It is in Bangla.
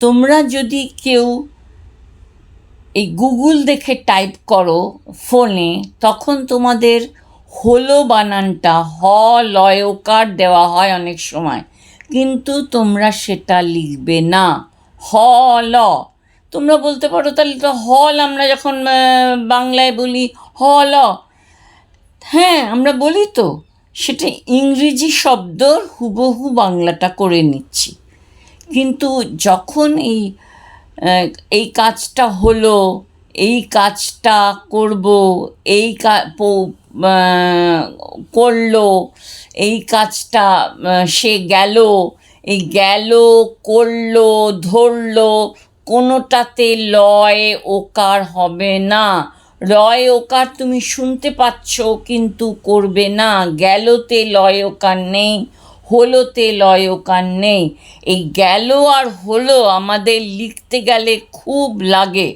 তোমরা যদি কেউ এই গুগল দেখে টাইপ করো ফোনে, তখন তোমাদের হলো বানানটা হ লয়কার দেওয়া হয় অনেক সময়। কিন্তু তোমরা সেটা লিখবে না। হ, ল। তোমরা বলতে পারো, তাহলে তো হল আমরা যখন বাংলায় বলি হ, ল। হ্যাঁ আমরা বলি তো, সেটা ইংরেজি শব্দর হুবহু বাংলাটা করে নিচ্ছি। কিন্তু যখন এই এই কাজটা হলো, এই কাজটা করব, এই করল, এই কাজটা সে গেল, এই গেল, করল, ধরলো, কোনোটাতে লয় ওকার হবে না। রয় ওকার তুমি শুনতে পাচ্ছ, কিন্তু করবে না। গেলতে লয় ওকার নেই। হলোতে লয় ওকার নেই এই গেল আর হলো আমাদের লিখতে গেলে খুব লাগে।